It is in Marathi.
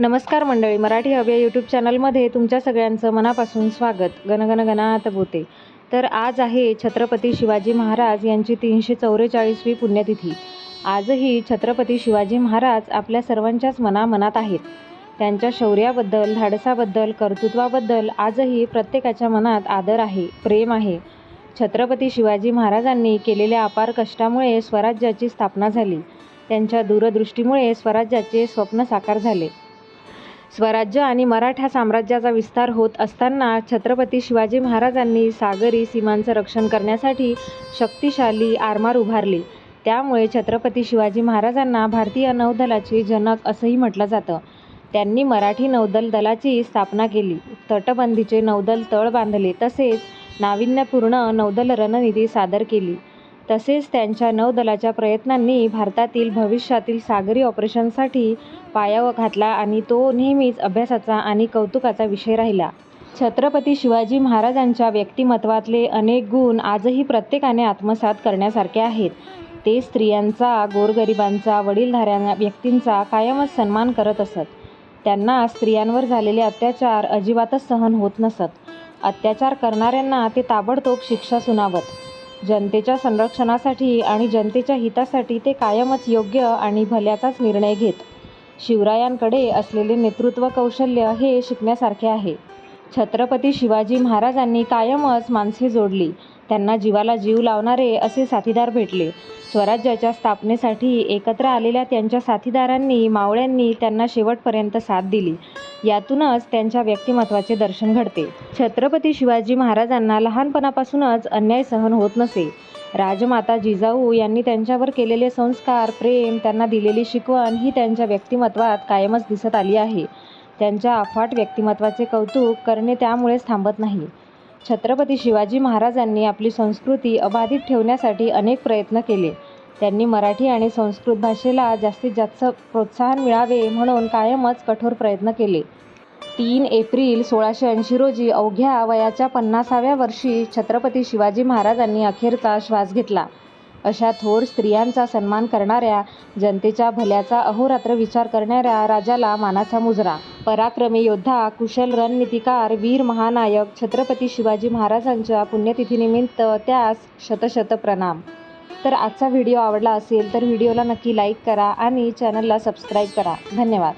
नमस्कार मंडळी मराठी हव्या यूट्यूब चॅनलमध्ये तुमच्या सगळ्यांचं मनापासून स्वागत. गणगण गणात बोते तर आज आहे छत्रपती शिवाजी महाराज यांची तीनशे चौवेचाळीसवी पुण्यतिथी. आजही छत्रपती शिवाजी महाराज आपल्या सर्वांच्याच मनामनात आहेत. त्यांच्या शौर्याबद्दल धाडसाबद्दल कर्तृत्वाबद्दल आजही प्रत्येकाच्या मनात आदर आहे प्रेम आहे. छत्रपती शिवाजी महाराजांनी केलेल्या अपार कष्टामुळे स्वराज्याची स्थापना झाली. त्यांच्या दूरदृष्टीमुळे स्वराज्याचे स्वप्न साकार झाले. स्वराज्य आणि मराठा साम्राज्याचा विस्तार होत असताना छत्रपती शिवाजी महाराजांनी सागरी सीमांचं रक्षण करण्यासाठी शक्तिशाली आरमार उभारली. त्यामुळे छत्रपती शिवाजी महाराजांना भारतीय नौदलाचे जनक असंही म्हटलं जातं. त्यांनी मराठी नौदल दलाची स्थापना केली. तटबंदीचे नौदल तळ बांधले तसेच नाविन्यपूर्ण नौदल रणनीती सादर केली. तसेच त्यांच्या नौदलाच्या प्रयत्नांनी भारतातील भविष्यातील सागरी ऑपरेशनसाठी पाया घातला आणि तो नेहमीच अभ्यासाचा आणि कौतुकाचा विषय राहिला. छत्रपती शिवाजी महाराजांच्या व्यक्तिमत्वातले अनेक गुण आजही प्रत्येकाने आत्मसात करण्यासारखे आहेत. ते स्त्रियांचा गोरगरिबांचा वडीलधाऱ्या व्यक्तींचा कायमच सन्मान करत असत. त्यांना स्त्रियांवर झालेले अत्याचार अजिबातच सहन होत नसत. अत्याचार करणाऱ्यांना ते ताबडतोब शिक्षा सुनावत. जनतेच्या संरक्षणासाठी आणि जनतेच्या हितासाठी ते कायमच योग्य आणि भल्याचाच निर्णय घेत. शिवरायांकडे असलेले नेतृत्व कौशल्य हे शिकण्यासारखे आहे. छत्रपती शिवाजी महाराजांनी कायमच माणसे जोडली. त्यांना जीवाला जीव लावणारे असे साथीदार भेटले. स्वराज्याच्या स्थापनेसाठी एकत्र आलेल्या त्यांच्या साथीदारांनी मावळ्यांनी त्यांना शेवटपर्यंत साथ दिली. यातूनच त्यांच्या व्यक्तिमत्वाचे दर्शन घडते. छत्रपती शिवाजी महाराजांना लहानपणापासूनच अन्याय सहन होत नसे. राजमाता जिजाऊ यांनी त्यांच्यावर केलेले संस्कार प्रेम त्यांना दिलेली शिकवण ही त्यांच्या व्यक्तिमत्वात कायमच दिसत आली आहे. त्यांच्या अफाट व्यक्तिमत्वाचे कौतुक करणे त्यामुळेच थांबत नाही. छत्रपती शिवाजी महाराजांनी आपली संस्कृती अबाधित ठेवण्यासाठी अनेक प्रयत्न केले. त्यांनी मराठी आणि संस्कृत भाषेला जास्तीत जास्त प्रोत्साहन मिळावे म्हणून कायमच कठोर प्रयत्न केले. तीन एप्रिल सोळाशे ऐंशी रोजी अवघ्या वयाच्या पन्नासाव्या वर्षी छत्रपती शिवाजी महाराजांनी अखेरचा श्वास घेतला. अशा थोर स्त्रियांचा सन्मान करणाऱ्या जनतेच्या भल्याचा अहोरात्र विचार करणाऱ्या राजाला मानाचा मुजरा पराक्रमी योद्धा कुशल रणनीतिकार वीर महानायक छत्रपती शिवाजी महाराजांच्या पुण्यतिथीनिमित्त त्यास शतशत प्रणाम. तर आजचा व्हिडिओ आवडला असेल तर व्हिडिओला नक्की लाईक करा आणि चॅनलला सबस्क्राईब करा. धन्यवाद.